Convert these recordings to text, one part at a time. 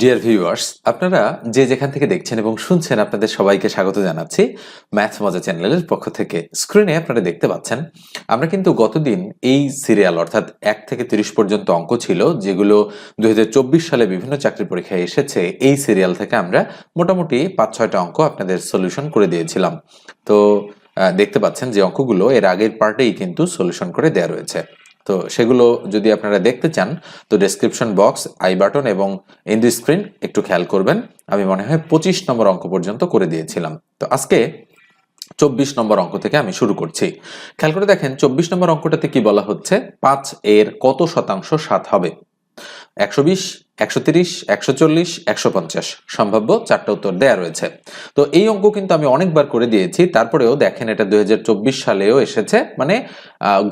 Dear viewers আপনারা যে যেখান থেকে দেখছেন এবং শুনছেন আপনাদের সবাইকে স্বাগত জানাচ্ছি ম্যাথ মজা চ্যানেলের পক্ষ থেকে। স্ক্রিনে আপনারা দেখতে পাচ্ছেন, আমরা কিন্তু গতদিন এই সিরিয়াল অর্থাৎ এক থেকে তিরিশ পর্যন্ত অঙ্ক ছিল, যেগুলো দুই হাজার চব্বিশ সালে বিভিন্ন চাকরি পরীক্ষায় এসেছে, এই সিরিয়াল থেকে আমরা মোটামুটি পাঁচ ছয়টা অঙ্ক আপনাদের সলিউশন করে দিয়েছিলাম। তো দেখতে পাচ্ছেন যে অঙ্কগুলো এর আগের পার্টেই কিন্তু সলিউশন করে দেওয়া রয়েছে। তো সেগুলো যদি আপনারা দেখতে চান, তো ডেসক্রিপশন বক্স আই বাটন এবং ইন দি স্ক্রিন একটু খেয়াল করবেন। আমি মনে হয় পঁচিশ নম্বর অঙ্ক পর্যন্ত করে দিয়েছিলাম। তো আজকে চব্বিশ নম্বর অঙ্ক থেকে আমি শুরু করছি। খেয়াল করে দেখেন, চব্বিশ নম্বর অঙ্কটাতে কি বলা হচ্ছে? পাঁচ এর কত শতাংশ সাত হবে? একশো বিশ, একশো তিরিশ, একশো চল্লিশ, একশো পঞ্চাশ। সম্ভাব্য চারটা উত্তর দেয়া রয়েছে। তো এই অঙ্ক কিন্তু আমি অনেকবার করে দিয়েছি, তারপরেও দেখেন এটা দুই হাজার চব্বিশ সালেও এসেছে মানে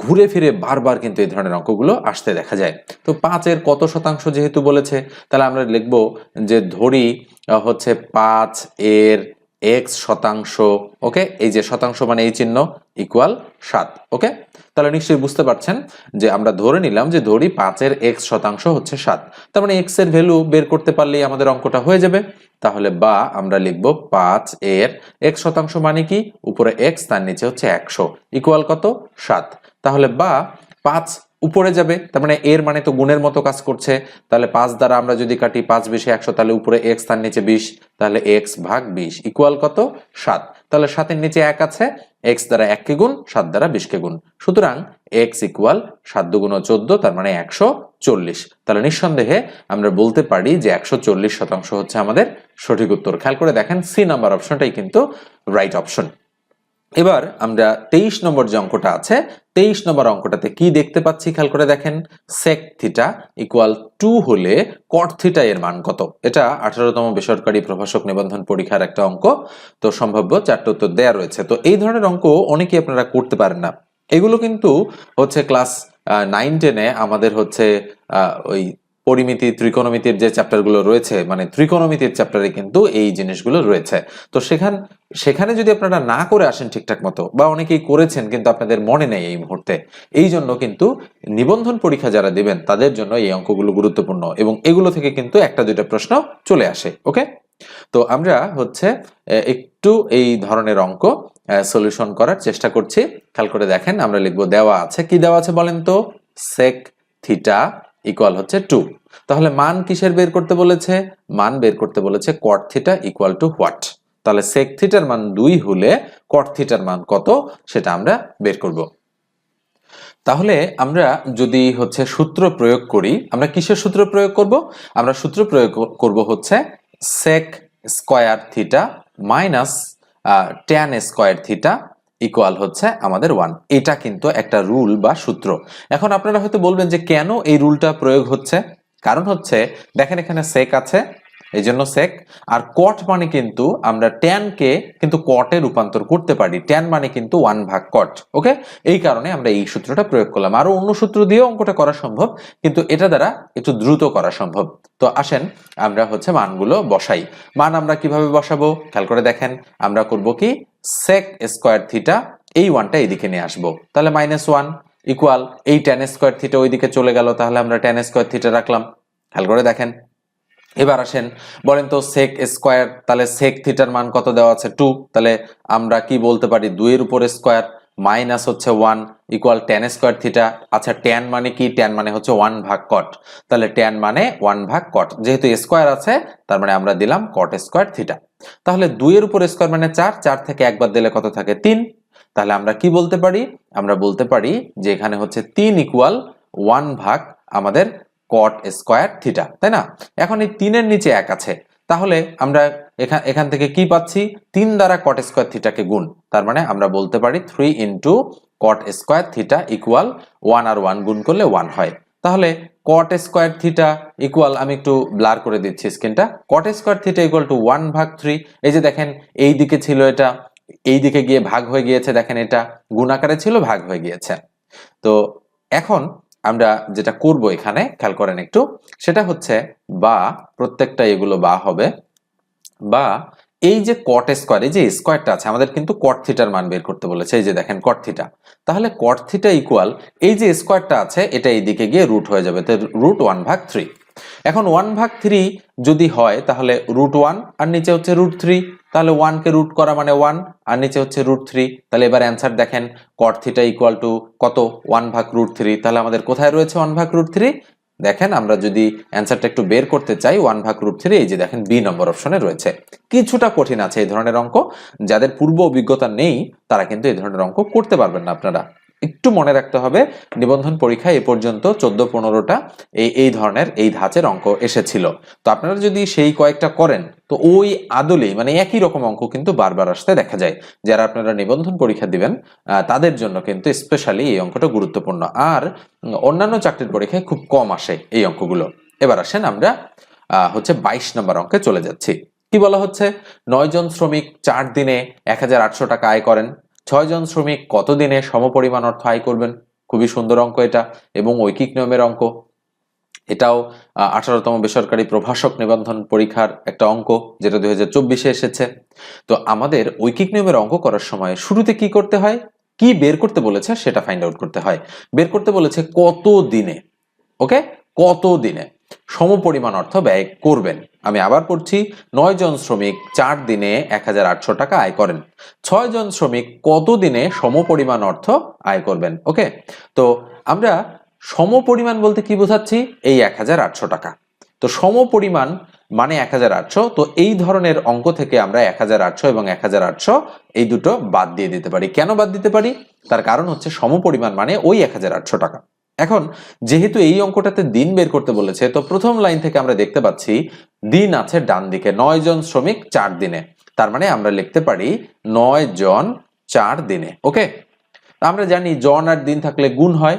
ঘুরে ফিরে বারবার কিন্তু এই ধরনের অঙ্কগুলো আসতে দেখা যায়। তো পাঁচের কত শতাংশ যেহেতু বলেছে, তাহলে আমরা লিখব যে ধরি হচ্ছে পাঁচ এর এক্স শতাংশ, ওকে? এই যে শতাংশ মানে এই চিহ্ন ইকুয়াল সাত, ওকে? তাহলে নিশ্চয়ই বুঝতে পারছেন যে আমরা ধরে নিলাম যে ধরি পাঁচের এক্স শতাংশ হচ্ছে সাত। তার মানে এক্সের ভ্যালু বের করতে পারলেই আমাদের অঙ্কটা হয়ে যাবে। তাহলে বা আমরা লিখব পাঁচ এর এক্স শতাংশ মানে কি? উপরে এক্স তার নিচে হচ্ছে একশো। ইকুয়াল কত? সাত। তাহলে বা পাঁচ উপরে যাবে, তার মানে এর মানে তো গুণের মতো কাজ করছে, তাহলে পাঁচ দ্বারা আমরা যদি কাটি পাঁচ বিশে একশো, তাহলে উপরে এক্স, তার নিচে বিশ, তাহলে এক্স ভাগ বিশ ইকুয়াল কত? সাত। তাহলে সাতের নিচে এক আছে, এক্স দ্বারা এককে গুণ, সাত দ্বারা বিশকে গুণ। সুতরাং এক্স ইকুয়াল সাত দুগুণ চোদ্দ, তার মানে একশো চল্লিশ। তাহলে নিঃসন্দেহে আমরা বলতে পারি যে একশো চল্লিশ শতাংশ হচ্ছে আমাদের সঠিক উত্তর। খেয়াল করে দেখেন, সি নাম্বার অপশনটাই কিন্তু রাইট অপশন এবার আমরা তেইশ নম্বর যে অঙ্কটা আছে, তেইশ নম্বর অঙ্কটাতে কি দেখতে পাচ্ছি? খেয়াল করে দেখেন। সেক থিটা ইকুয়াল টু হলে কট থিটা এর মান কত? এটা আঠারোতম বেসরকারি প্রভাষক নিবন্ধন পরীক্ষার একটা অঙ্ক। তো সম্ভাব্য চারটে উত্তর দেয়া রয়েছে। তো এই ধরনের অঙ্ক অনেকেই আপনারা করতে পারেন না। এগুলো কিন্তু হচ্ছে ক্লাস নাইন টেনে আমাদের হচ্ছে ওই পরিমিতি, ত্রিকোণমিতির যে চ্যাপ্টারগুলো রয়েছে মানে ত্রিকোণমিতির চ্যাপ্টারে কিন্তু এই জিনিসগুলো রয়েছে। তো সেখান, সেখানে যদি আপনারা না করে আসেন ঠিকঠাক মতো, বা অনেকেই করেছেন কিন্তু আপনাদের মনে নেই এই মুহূর্তে, এই জন্য কিন্তু নিবন্ধন পরীক্ষা যারা দিবেন, তাদের জন্য এই অঙ্কগুলো গুরুত্বপূর্ণ এবং এগুলো থেকে কিন্তু একটা, দুইটা প্রশ্ন চলে আসে, ওকে? তো আমরা হচ্ছে একটু এই ধরনের অঙ্ক সলিউশন করার চেষ্টা করছি। খেয়াল করে দেখেন, আমরা লিখব দেওয়া আছে। কি দেওয়া আছে বলেন তো? সেক থিটা ইকুয়াল হচ্ছে টু তাহলে মান কিসের বের করতে বলেছে? মান বের করতে বলেছে cot theta equal to what তাহলে সেক থিটার মান দুই হলে কট থিটার মান কত? সেটা আমরা বের করব। তাহলে আমরা যদি হচ্ছে সূত্র প্রয়োগ করি, আমরা কিসের সূত্র প্রয়োগ করব? আমরা সূত্র প্রয়োগ করব হচ্ছে sec square theta minus tan square theta equal হচ্ছে আমাদের ওয়ান এটা কিন্তু একটা রুল বা সূত্র। এখন আপনারা হয়তো বলবেন যে কেন এই রুলটা প্রয়োগ হচ্ছে? কারণ হচ্ছে, দেখেন এখানে সেক আছে এই জন্য সেক আর কট মানে কিন্তু আমরা ট্যানকে কিন্তু কটে রূপান্তর করতে পারি। ট্যান মানে কিন্তু ওয়ান ভাগ কট ওকে? এই কারণে আমরা এই সূত্রটা প্রয়োগ করলাম। আরও অন্য সূত্র দিয়েও অঙ্কটা করা সম্ভব, কিন্তু এটা দ্বারা একটু দ্রুত করা সম্ভব। তো আসেন, আমরা হচ্ছে মানগুলো বসাই। মান আমরা কীভাবে বসাবো? খেয়াল করে দেখেন, আমরা করব কি? সেক স্কোয়ার থিটা এই ওয়ানটা এইদিকে নিয়ে আসব। তাহলে মাইনাস ওয়ান ইকুয়াল এই টেন স্কোয়ার থিটা ওইদিকে চলে গেল, তাহলে আমরা টেন স্কোয়ার থিটা রাখলাম। খেয়াল করে দেখেন। এবার আসেন, বলেন তো সেক স্কোয়ার তাহলে সেক থিটার মান কত দেওয়া আছে? টু তাহলে আমরা কি বলতে পারি? দুইয়ের উপরে স্কোয়ার মাইনাস হচ্ছে one equal tan square theta আচ্ছা ট্যান মানে কি? ট্যান মানে হচ্ছে ওয়ান ভাগ কট তাহলে ট্যান মানে ওয়ান ভাগ কট যেহেতু স্কোয়ার আছে, তার মানে আমরা দিলাম কট স্কোয়ার থিটা তাহলে দুইয়ের উপর স্কোয়ার মানে চার চার থেকে একবার দিলে কত থাকে? তিন। তাহলে আমরা কি বলতে পারি? আমরা বলতে পারি যে এখানে হচ্ছে তিন ইকুয়াল ওয়ান ভাগ আমাদের কট স্কোয়ার থিটা তাই না? এখন এই তিনের নিচে এক আছে। তাহলে আমরা এখান এখান থেকে কি পাচ্ছি? তিন দ্বারা কট স্কোয়ার থিটাকে গুণ। তার মানে আমরা বলতে পারি three into cot square theta equal one আর ওয়ান গুণ করলে ওয়ান হয়। তাহলে কট স্কোয়ার থিটা ইকুয়াল আমি একটু ব্লার করে দিচ্ছি স্ক্রিনটা cot square theta equal to one ভাগ থ্রি এই যে দেখেন এই দিকে ছিল এটা, এই দিকে গিয়ে ভাগ হয়ে গিয়েছে, দেখেন এটা গুণাকারে ছিল, ভাগ হয়ে গিয়েছে। তো এখন আমরা যেটা করব এখানে, খেয়াল করেন একটু, সেটা হচ্ছে বা প্রত্যেকটা এগুলো বা হবে, বা এই যে কট স্কোয়ার এই যে স্কোয়ারটা আছে, আমাদের কিন্তু কট থিটার মান বের করতে বলেছে, এই যে দেখেন কট থিটা তাহলে কট থিটা ইকুয়াল এই যে স্কোয়ারটা আছে, এটা এইদিকে গিয়ে রুট হয়ে যাবে তো রুট ওয়ান ভাগ থ্রি এখন ওয়ান ভাগ থ্রি যদি হয়, তাহলে রুট ওয়ান আর নিচে হচ্ছে রুট থ্রি তাহলে ওয়ানকে রুট করা মানে ওয়ান আর নিচে হচ্ছে রুট থ্রি তাহলে এবার অ্যান্সার দেখেন কট থিটা ইকুয়াল টু কত? ওয়ান ভাগ রুট থ্রি তাহলে আমাদের কোথায় রয়েছে ওয়ান ভাগ রুট থ্রি দেখেন, আমরা যদি অ্যান্সারটা একটু বের করতে চাই ওয়ান ভাগ রুট থ্রি এই যে দেখেন বি নম্বর অপশনে রয়েছে। কিছুটা কঠিন আছে এই ধরনের অঙ্ক। যাদের পূর্ব অভিজ্ঞতা নেই, তারা কিন্তু এই ধরনের অঙ্ক করতে পারবেন না আপনারা। একটু মনে রাখতে হবে, নিবন্ধন পরীক্ষায় এ পর্যন্ত চোদ্দ পনেরোটা এই এই ধরনের এই ধাঁচের অঙ্ক এসেছিল। তো আপনারা যদি সেই কয়েকটা করেন, তো ওই আদলেই মানে একই রকম অঙ্ক কিন্তু বারবার আসতে দেখা যায়। যারা আপনারা নিবন্ধন পরীক্ষা দিবেন তাদের জন্য কিন্তু স্পেশালি এই অঙ্কটা গুরুত্বপূর্ণ। আর অন্যান্য চাকরির পরীক্ষায় খুব কম আসে এই অঙ্কগুলো। এবার আসেন আমরা হচ্ছে বাইশ নম্বর অঙ্কে চলে যাচ্ছি। কি বলা হচ্ছে? নয় জন শ্রমিক চার দিনে এক হাজার আটশো টাকা আয় করেন। ছয় জন শ্রমিক কত দিনে সমপরিমাণ অর্থ আয় করবেন? খুবই সুন্দর অঙ্ক এটা এবং ঐকিক নিয়মের অঙ্ক। এটাও আঠারোতম বেসরকারি প্রভাষক নিবন্ধন পরীক্ষার একটা অঙ্ক যেটা দুই হাজার চব্বিশে এসেছে। তো আমাদের ঐকিক নিয়মের অঙ্ক করার সময় শুরুতে কি করতে হয়? কি বের করতে বলেছে সেটা ফাইন্ড আউট করতে হয়। বের করতে বলেছে কত দিনে ওকে? কত দিনে সমপরিমাণ অর্থ ব্যয় করবেন। আমি আবার পড়ছি, নয় জন শ্রমিক চার দিনে এক হাজার আটশো টাকা আয় করেন। ছয় জন শ্রমিক কত দিনে সমপরিমাণ অর্থ আয় করবেন? ওকে? তো আমরা সমপরিমাণ বলতে কি বোঝাচ্ছি? এই এক হাজার আটশো টাকা। তো সমপরিমাণ মানে এক হাজার আটশো। তো এই ধরনের অঙ্ক থেকে আমরা এক হাজার আটশো এবং এক হাজার আটশো এই দুটো বাদ দিয়ে দিতে পারি। কেন বাদ দিতে পারি? তার কারণ হচ্ছে সমপরিমাণ মানে ওই এক হাজার আটশো টাকা। এখন, যেহেতু এই অঙ্কটাতে দিন বের করতে বলেছে, তো প্রথম লাইন থেকে আমরা দেখতে পাচ্ছি, দিন আছে ডান দিকে, নয় জন শ্রমিক চার দিনে। তার মানে আমরা লিখতে পারি, নয় জন চার দিনে, ওকে? আমরা জানি জন আর দিন থাকলে গুণ হয়,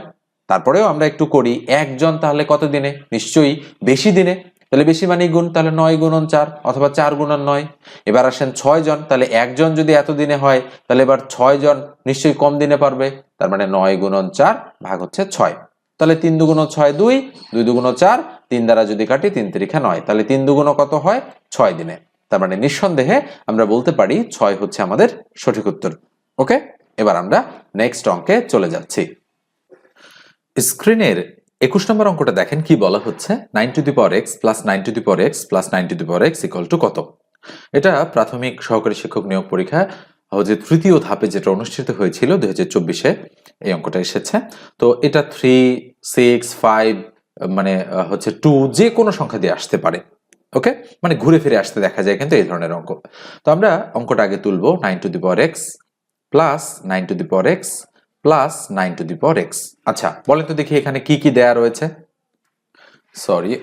তারপরেও আমরা একটু করি একজন তাহলে কত দিনে? নিশ্চয়ই বেশি দিনে। তাহলে বেশি মানে গুণ, তাহলে নয় গুণন চার, অথবা চার গুণন নয়। এবার আসেন ছয় জন, তাহলে একজন যদি এত দিনে হয়, তাহলে এবার ছয় জন নিশ্চয়ই কম দিনে পারবে, তার মানে নয় গুণন চার ভাগ হচ্ছে ছয়। তাহলে তিন দুগুণ ছয় দুই দুই দুগুণ চার, তিন দ্বারা যদি কাটি তিন তিরিখা নয়, তাহলে তিন দুগুণ কত হয়? ছয় দিনে। তার মানে নিঃসন্দেহে আমরা বলতে পারি ছয় হচ্ছে আমাদের সঠিক উত্তর। ওকে এবার আমরা নেক্সট অঙ্কে চলে যাচ্ছি। স্ক্রিনের একুশ নম্বর অঙ্কটা দেখেন কি বলা হচ্ছে? Nine to the power x plus nine to the power x plus nine to the power x equal to কত? এটা প্রাথমিক সহকারী শিক্ষক নিয়োগ পরীক্ষা, যে তৃতীয় ধাপে যেটা অনুষ্ঠিত হয়েছিল দুই হাজার চব্বিশে এই অঙ্কটা এসেছে। তো এটা থ্রি সিক্স ফাইভ মানে হচ্ছে টু যে কোনো সংখ্যা দিয়ে আসতে পারে ওকে মানে ঘুরে ফিরে আসতে দেখা যায় কিন্তু এই ধরনের অঙ্ক। তো আমরা অঙ্কটা আগে তুলবো nine to the power x plus nine to the power x plus nine to the power x আচ্ছা বলেন তো দেখি এখানে কি কি দেয়া রয়েছে। সরি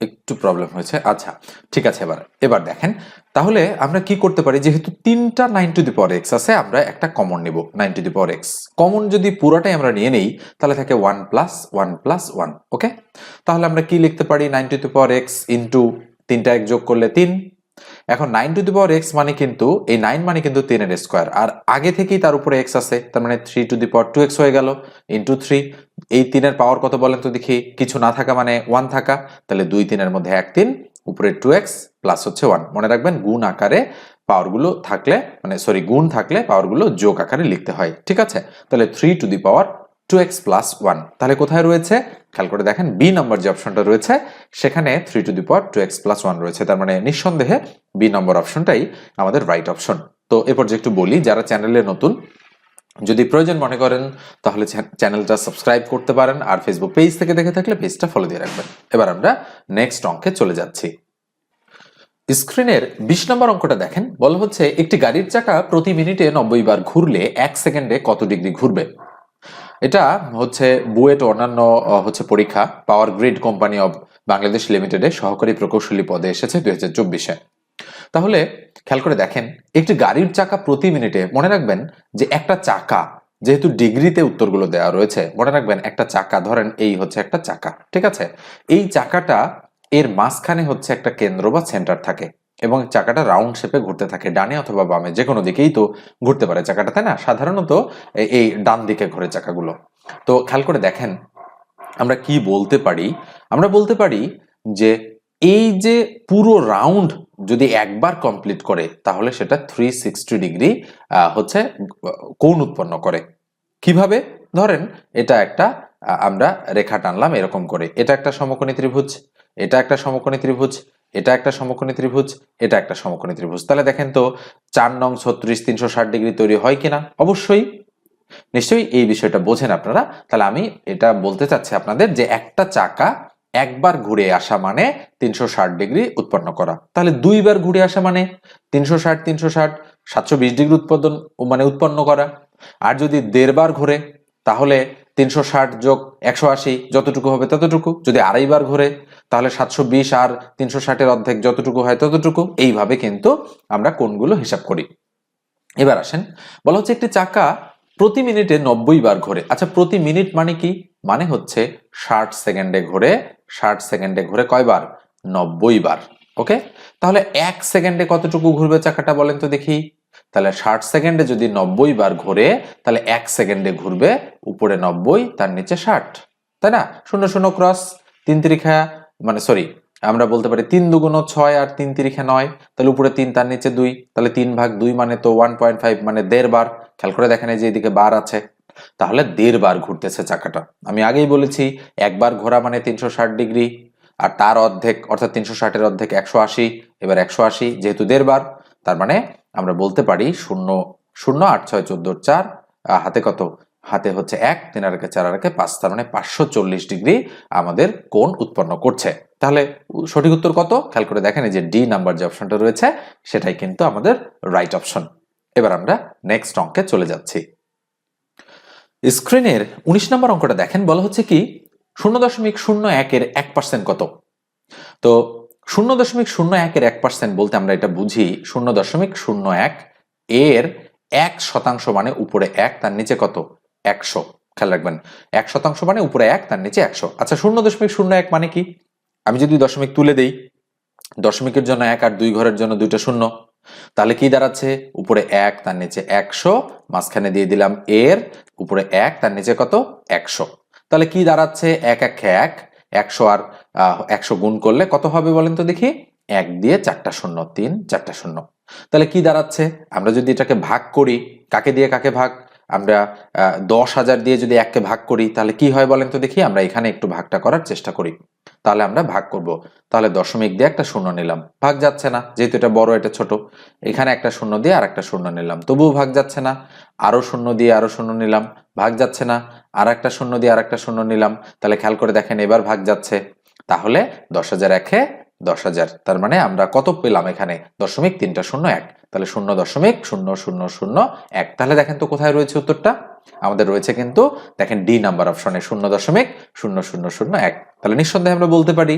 একটু প্রবলেম হয়েছে। আচ্ছা ঠিক আছে এবার এবার দেখেন। তাহলে আমরা কি করতে পারি? যেহেতু তিনটা nine to the power x আছে, আমরা একটা কমন নেব। Nine to the power x common যদি পুরোটাই আমরা নিয়ে নেই, তাহলে থাকে one plus one plus one okay তাহলে আমরা কি লিখতে পারি? Nine to the power x into তিনটা এক যোগ করলে তিন। এখন nine to the power x মানে কিন্তু, এই নাইন মানে কিন্তু তিনের স্কোয়ার আর আগে থেকেই তার উপরে এক্স আছে, তার মানে three to the power two x হয়ে গেল ইন্টু থ্রি এই তিনের পাওয়ার কত বলেন তো দেখি, কিছু না থাকা মানে ওয়ান থাকা, তাহলে দুই তিনের মধ্যে এক তিন, উপরে টু এক্স প্লাস হচ্ছে ওয়ান মনে রাখবেন গুণ আকারে পাওয়ারগুলো থাকলে মানে সরি গুণ থাকলে পাওয়ারগুলো যোগ আকারে লিখতে হয়, ঠিক আছে? তাহলে three to the power two x plus one তাহলে কোথায় রয়েছে? খেয়াল করে দেখেন বি নম্বর যে অপশনটা রয়েছে, সেখানে three to the power two x plus one রয়েছে। তার মানে নিঃসন্দেহে বি নম্বর অপশনটাই আমাদের রাইট অপশন তো এরপর যে একটু বলি, যারা চ্যানেলে নতুন, যদি প্রয়োজন মনে করেন, তাহলে চ্যা- চ্যানেলটা সাবস্ক্রাইব করতে পারেন আর ফেসবুক পেজ থেকে দেখে থাকলে পেজটা ফলো দিয়ে রাখবেন। এবার আমরা নেক্সট অঙ্কে চলে যাচ্ছি। স্ক্রিনের বিশ নম্বর অঙ্কটা দেখেন, বলা হচ্ছে, একটি গাড়ির চাকা প্রতি মিনিটে নব্বই বার ঘুরলে এক সেকেন্ডে কত ডিগ্রি ঘুরবে? এটা হচ্ছে বুয়েট অন্যান্য হচ্ছে পরীক্ষা, power grid company of Bangladesh লিমিটেডে সহকারী প্রকৌশলী পদে এসেছে দুই হাজার চব্বিশে। তাহলে খেয়াল করে দেখেন, একটি গাড়ির চাকা প্রতি মিনিটে, মনে রাখবেন যে একটা চাকা, যেহেতু ডিগ্রিতে উত্তরগুলো দেওয়া রয়েছে, মনে রাখবেন একটা চাকা, ধরেন এই হচ্ছে একটা চাকা, ঠিক আছে? এই চাকাটা এর মাঝখানে হচ্ছে একটা কেন্দ্র বা সেন্টার থাকে। এবং চাকাটা রাউন্ড শেপে ঘুরতে থাকে, ডানে অথবা বামে যে কোনো দিকেই তো ঘুরতে পারে চাকাটা, তাই না? সাধারণত এই ডান দিকে ঘোরে চাকাগুলো। তো খেয়াল করে দেখেন, আমরা কি বলতে পারি? আমরা বলতে পারি যে এই যে পুরো রাউন্ড যদি একবার কমপ্লিট করে, তাহলে সেটা থ্রি সিক্সটি ডিগ্রি হচ্ছে, কোণ উৎপন্ন করে। কীভাবে? ধরেন, এটা একটা আমরা রেখা টানলাম এরকম করে। এটা একটা সমকোণী ত্রিভুজ, এটা একটা সমকোণী ত্রিভুজ এটা একটা সমকোণী ত্রিভুজ, এটা একটা সমকোণী ত্রিভুজ। তাহলে দেখেন তো, চার নং ছত্রিশ, তিনশো ষাট ডিগ্রি তৈরি হয় কিনা? অবশ্যই। নিশ্চয়ই এই বিষয়টা বোঝেন আপনারা। তাহলে আমি এটা বলতে চাচ্ছি আপনাদের যে একটা চাকা একবার ঘুরে আসা মানে তিনশো ষাট ডিগ্রি উৎপন্ন করা। তাহলে দুইবার ঘুরে আসা মানে তিনশো ষাট তিনশো ষাট, সাতশো বিশ ডিগ্রি উৎপাদন মানে উৎপন্ন করা। আর যদি দেড়বার ঘুরে, তাহলে তিনশো ষাট যোগ একশো আশি, যতটুকু হবে ততটুকু। যদি আড়াইবার ঘুরে তাহলে সাতশো বিশ আর তিনশো ষাটের অর্ধেক যতটুকু হয় ততটুকু। এইভাবে কিন্তু আমরা কোনগুলো হিসাব করি। এবার আসেন, বলা হচ্ছে একটি চাকা প্রতি মিনিটে নব্বই বার ঘোরে। আচ্ছা প্রতি মিনিট মানে কি? মানে হচ্ছে ষাট সেকেন্ডে ঘোরে, ষাট সেকেন্ডে ঘুরে কয়বার নব্বই বার, ওকে? তাহলে এক সেকেন্ডে কতটুকু ঘুরবে চাকাটা বলেন তো দেখি। তাহলে ষাট সেকেন্ডে যদি নব্বই বার ঘোরে, তাহলে এক সেকেন্ডে ঘুরবে উপরে নব্বই, তার নিচে ষাট। তাই না? শূন্য শূন্য, ক্রস, তিন তিরিখা মানে সরি আমরা বলতে পারি তিন দুগুণ ছয় আর তিন তিরিখে নয়, তাহলে উপরে তিন, তার নিচে দুই, তাহলে তিন ভাগ দুই মানে তো ওয়ান পয়েন্ট ফাইভ মানে দেড় বার। খেয়াল করে দেখেন যে এদিকে বার আছে। তাহলে দেড় বার ঘুরতেছে চাকাটা। আমি আগেই বলেছি, একবার ঘোরা মানে তিনশো ষাট ডিগ্রি, আর তার অর্ধেক, অর্থাৎ তিনশো ষাটের অর্ধেক একশো আশি, এবার একশো আশি যেহেতু দেড় বার, তার মানে আমরা বলতে পারি শূন্য শূন্য আট, ছয় চোদ্দোর চার হাতে কত? হাতে হচ্ছে এক, তিন আর চার আর পাঁচ, তার মানে পাঁচশো চল্লিশ ডিগ্রি আমাদের কোণ উৎপন্ন করছে। তাহলে সঠিক উত্তর কত? খেয়াল করে দেখেন এই যে ডি নাম্বার যে অপশনটা রয়েছে, সেটাই কিন্তু আমাদের রাইট অপশন এবার আমরা নেক্সট অঙ্কে চলে যাচ্ছি। স্ক্রিনের উনিশ নম্বর অঙ্কটা দেখেন, বলা হচ্ছে কি, শূন্য দশমিক শূন্য একের এক পার্সেন্ট কত? তো শূন্য দশমিক শূন্য একের এক পার্সেন্ট বলতে আমরা এটা বুঝি, শূন্য দশমিক শূন্য এক এর এক শতাংশ মানে উপরে এক, তার নিচে কত? একশো। খেয়াল রাখবেন, এক শতাংশ মানে উপরে এক, তার নিচে একশো। আচ্ছা শূন্য দশমিক শূন্য এক মানে কি? আমি যদি দশমিক তুলে দেই, দশমিকের জন্য এক আর দুই ঘরের জন্য দুইটা শূন্য, তাহলে কি দাঁড়াচ্ছে? উপরে এক, তার নিচে একশো, মাঝখানে দিয়ে দিলাম এর, উপরে এক, তার নিচে কত? একশো। তাহলে কি দাঁড়াচ্ছে? এক এক এক, একশো আর একশো গুণ করলে কত হবে বলেন তো দেখি? এক দিয়ে চারটা শূন্য, তিন, চারটা শূন্য। তাহলে কি দাঁড়াচ্ছে? আমরা যদি এটাকে ভাগ করি, কাকে দিয়ে কাকে ভাগ? আমরা দশ হাজার দিয়ে যদি এককে ভাগ করি, তাহলে কি হয় বলেন তো দেখি? আমরা এখানে একটু ভাগটা করার চেষ্টা করি। তাহলে আমরা ভাগ করব। তাহলে দশমিক দিয়ে একটা শূন্য নিলাম। ভাগ যাচ্ছে না, যেহেতু এটা বড়, এটা ছোট। এখানে একটা শূন্য দিয়ে আর একটা শূন্য নিলাম। তবুও ভাগ যাচ্ছে না আরও শূন্য দিয়ে আরও শূন্য নিলাম। ভাগ যাচ্ছে না আর একটা শূন্য দিয়ে আর একটা শূন্য নিলাম। তাহলে খেয়াল করে দেখেন, এবার ভাগ যাচ্ছে। তাহলে দশ হাজার একে দশ হাজার, তার মানে আমরা কত পেলাম এখানে? দশমিক তিনটা শূন্য এক। তাহলে শূন্য দশমিক, শূন্য শূন্য শূন্য, এক। তাহলে দেখেন তো কোথায় রয়েছে উত্তরটা? আমাদের রয়েছে কিন্তু, দেখেন ডি নাম্বার অপশনে শূন্য দশমিক, শূন্য শূন্য শূন্য, এক। তাহলে নিঃসন্দেহে আমরা বলতে পারি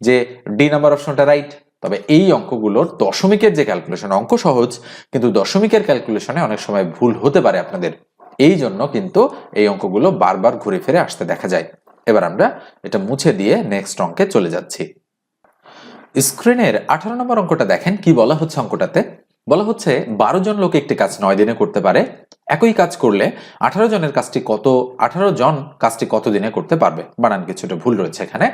যে ডি নাম্বার অপশনটা রাইট তবে এই অঙ্কগুলোর দশমিকের যে ক্যালকুলেশন অঙ্ক সহজ, কিন্তু দশমিকের ক্যালকুলেশনে অনেক সময় ভুল হতে পারে আপনাদের। এই জন্য কিন্তু এই অঙ্কগুলো বারবার ঘুরে ফিরে আসতে দেখা যায়। এবার আমরা এটা মুছে দিয়ে নেক্সট অঙ্কে চলে যাচ্ছি। স্ক্রিনের আঠারো নম্বর অঙ্কটা দেখেন কি বলা হচ্ছে অঙ্কটাতে? বলা হচ্ছে বারো জন লোক একটি কাজ নয় দিনে করতে পারে। একই কাজ করলে আঠারো জনের কাজটি কত, আঠারো জন কাজটি কত দিনে করতে পারবে? বানান কিছুটা ভুল রয়েছে এখানে।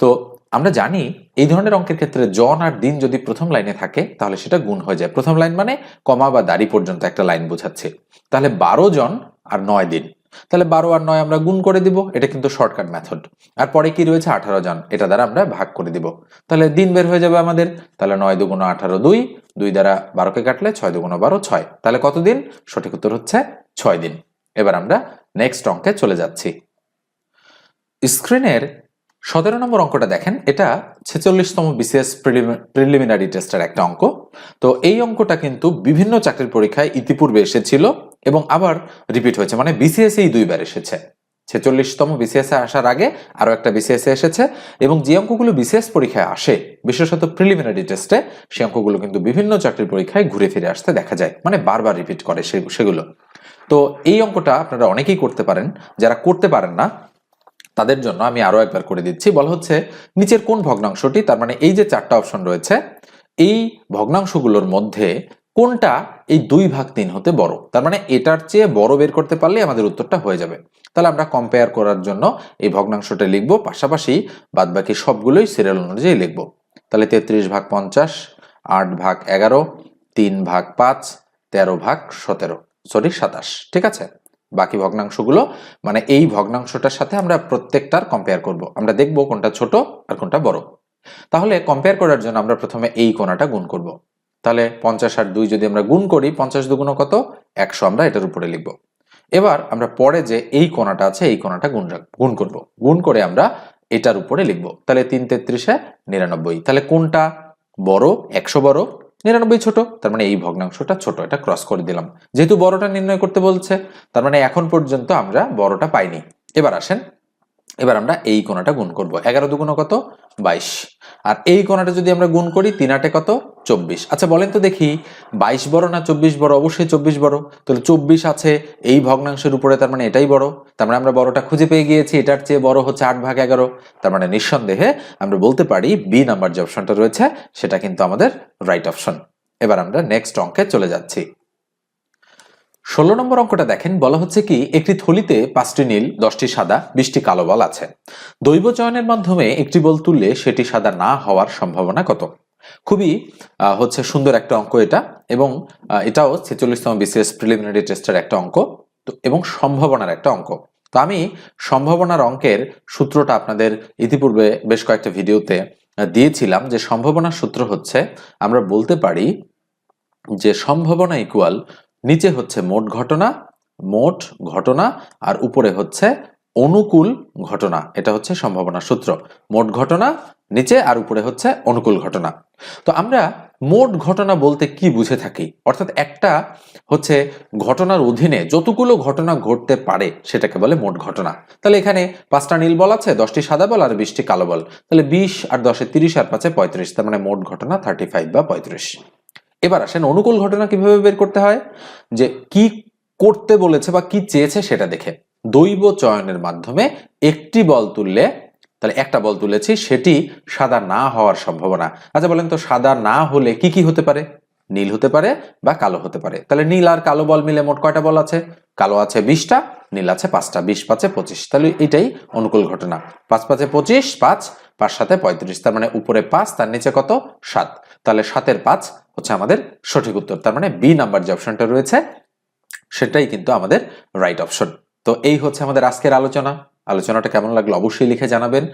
তো আমরা জানি এই ধরনের অঙ্কের ক্ষেত্রে জন আর দিন যদি প্রথম লাইনে থাকে, তাহলে সেটা গুণ হয়ে যায়। প্রথম লাইন মানে কমা বা দাড়ি পর্যন্ত একটা লাইন বোঝাচ্ছে। তাহলে বারো জন আর নয় দিন। তাহলে বারো আর নয় আমরা গুণ করে দিব, এটা কিন্তু শর্টকাট মেথড। আর পরে কি রয়েছে? আঠারো জন। এটা দ্বারা আমরা ভাগ করে দিব। তাহলে দিন বের হয়ে যাবে আমাদের। তাহলে নয় দুগুণ আঠারো দুই। দুই দ্বারা বারোকে কাটলে ছয় দুগুণ বারো ছয়। তাহলে কতদিন? সঠিক উত্তর হচ্ছে ছয় দিন। এবার আমরা নেক্সট অঙ্কে চলে যাচ্ছি। স্ক্রিনের সতেরো নম্বর অঙ্কটা দেখেন, এটা ছেচল্লিশতম বিসিএস প্রিলিমিনারি টেস্টের একটা অঙ্ক। তো এই অঙ্কটা কিন্তু বিভিন্ন চাকরির পরীক্ষায় ইতিপূর্বে এসেছিল এবং আবার রিপিট হয়েছে। মানে বিসিএস এই দুইবার এসেছে। ছেচল্লিশতম বিসিএস আসার আগে আরও একটা বিসিএস এসেছে এবং যে অঙ্কগুলো বিসিএস পরীক্ষায় আসে, বিশেষত প্রিলিমিনারি টেস্টে সেই অঙ্কগুলো কিন্তু বিভিন্ন চাকরির পরীক্ষায় ঘুরে ফিরে আসতে দেখা যায় মানে বারবার রিপিট করে সে- সেগুলো। তো এই অঙ্কটা আপনারা অনেকেই করতে পারেন, যারা করতে পারেন না, তাদের জন্য আমি আরও একবার করে দিচ্ছি। বলা হচ্ছে নিচের কোন ভগ্নাংশটি, তার মানে এই যে চারটা অপশন রয়েছে, এই ভগ্নাংশগুলোর মধ্যে কোনটা এই দুই ভাগ তিন হতে বড়? তার মানে এটার চেয়ে বড় বের করতে পারলে আমাদের উত্তরটা হয়ে যাবে। তাহলে আমরা কম্পেয়ার করার জন্য এই ভগ্নাংশটা লিখব, পাশাপাশি বাদ বাকি সবগুলোই সিরিয়াল অনুযায়ী লিখব। তাহলে তেত্রিশ ভাগ পঞ্চাশ, আট ভাগ এগারো, তিন ভাগ পাঁচ, তেরো ভাগ সতেরো সরি সাতাশ, ঠিক আছে? বাকি ভগ্নাংশগুলো মানে এই ভগ্নাংশটার সাথে আমরা প্রত্যেকটার কম্পেয়ার করব। আমরা দেখব কোনটা ছোট আর কোনটা বড়। তাহলে কম্পেয়ার করার জন্য আমরা প্রথমে এই কোনাটা গুণ করব। তাহলে পঞ্চাশ আর দুই যদি আমরা গুণ করি, পঞ্চাশ দুগুণ কত? একশো। আমরা এটার উপরে লিখব। এবার আমরা পরে যে এই কোণাটা আছে, এই কোণাটা গুণ গুণ করব। গুণ করে আমরা এটার উপরে লিখব। তাহলে তিন তেত্রিশে নিরানব্বই। তাহলে কোনটা বড়, একশো বড়, নিরানব্বই ছোট। তার মানে এই ভগ্নাংশটা ছোট, এটা ক্রস করে দিলাম। যেহেতু বড়টা নির্ণয় করতে বলছে, তার মানে এখন পর্যন্ত আমরা বড়টা পাইনি। এবার আসেন, এবার আমরা এই কোণাটা গুণ করব। এগারো দুগুণ কত? বাইশ। আর এই কোণাটা যদি আমরা গুণ করি, তিন আটে কত? চব্বিশ। আচ্ছা বলেন তো দেখি, বাইশ বড় না চব্বিশ বড়? অবশ্যই চব্বিশ বড়। তাহলে চব্বিশ আছে এই ভগ্নাংশের উপরে, তার মানে এটাই বড়। তার মানে আমরা বড়টা খুঁজে পেয়ে গিয়েছি, এটার চেয়ে বড় হচ্ছে আট ভাগ এগারো। তার মানে নিঃসন্দেহে আমরা বলতে পারি বি নাম্বার যে অপশনটা রয়েছে, সেটা কিন্তু আমাদের রাইট অপশন এবার আমরা নেক্সট অঙ্কে চলে যাচ্ছি। ষোলো নম্বর অঙ্কটা দেখেন, বলা হচ্ছে কি, একটি থলিতে পাঁচটি নীল, দশটি সাদা, বিশটি কালো বল আছে। দৈব চয়নের মাধ্যমে একটি বল তুললে সেটি সাদা না হওয়ার সম্ভাবনা কত? খুবই হচ্ছে সুন্দর একটা অঙ্ক এটা এবং এটাও ছেচল্লিশতম বিসিএস প্রিলিমিনারি টেস্টের একটা অঙ্ক এবং সম্ভাবনার একটা অঙ্ক। তো আমি সম্ভাবনার অঙ্কের সূত্রটা আপনাদের ইতিপূর্বে বেশ কয়েকটা ভিডিওতে দিয়েছিলাম যে সম্ভাবনার সূত্র হচ্ছে, আমরা বলতে পারি যে সম্ভাবনা ইকুয়াল নিচে হচ্ছে মোট ঘটনা মোট ঘটনা আর উপরে হচ্ছে অনুকূল ঘটনা, এটা হচ্ছে সম্ভাবনা সূত্র। মোট ঘটনা, নিচে আর উপরে হচ্ছে অনুকূল ঘটনা। তো আমরা মোট ঘটনা বলতে কি বুঝে থাকি? অর্থাৎ একটা হচ্ছে ঘটনার অধীনে যতগুলো ঘটনা ঘটতে পারে, সেটাকে বলে মোট ঘটনা। তাহলে এখানে পাঁচটা নীল বল আছে, দশটি সাদা বল আর বিশটি কালো বল। তাহলে বিশ আর দশে তিরিশ আর পাঁচে পঁয়ত্রিশ, তার মানে মোট ঘটনা থার্টি ফাইভ বা পঁয়ত্রিশ। এবার আসেন, অনুকূল ঘটনা কীভাবে বের করতে হয়? যে কি করতে বলেছে বা কি চেয়েছে সেটা দেখে। দৈব চয়নের মাধ্যমে একটি বল তুললে, তাহলে একটা বল তুলেছি, সেটি সাদা না হওয়ার সম্ভাবনা। আচ্ছা বলেন তো, সাদা না হলে কি কি হতে পারে? নীল হতে পারে বা কালো হতে পারে। তাহলে নীল আর কালো বল মিলে মোট কয়টা বল আছে? কালো আছে বিশটা, নীল আছে পাঁচটা, বিশ পাঁচে পঁচিশ। তাহলে এটাই অনুকূল ঘটনা। পাঁচ পাঁচে পঁচিশ, পাঁচ পাঁচ সাথে পঁয়ত্রিশ, তার মানে উপরে পাঁচ, তার নিচে কত? সাত। তাহলে সাতের পাঁচ হচ্ছে আমাদের সঠিক উত্তর। তার মানে বি নাম্বার যে অপশনটা রয়েছে, সেটাই কিন্তু আমাদের রাইট অপশন তো এই হচ্ছে আমাদের আজকের আলোচনা। আলোচনাটা কেমন লাগল অবশ্যই লিখে জানাবেন।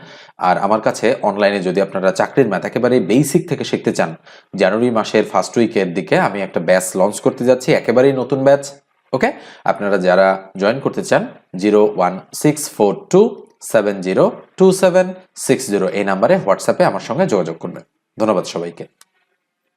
আর আমার কাছে অনলাইনে যদি আপনারা চাকরির ম্যাথ একেবারে বেসিক থেকে শিখতে চান, জানুয়ারি মাসের ফার্স্ট উইকের দিকে আমি একটা ব্যাচ লঞ্চ করতে যাচ্ছি, একেবারেই নতুন ব্যাচ ওকে আপনারা যারা জয়েন করতে চান zero one six four two seven zero two seven six zero এই নাম্বারে হোয়াটসঅ্যাপে আমার সঙ্গে যোগাযোগ করবেন। ধন্যবাদ সবাইকে।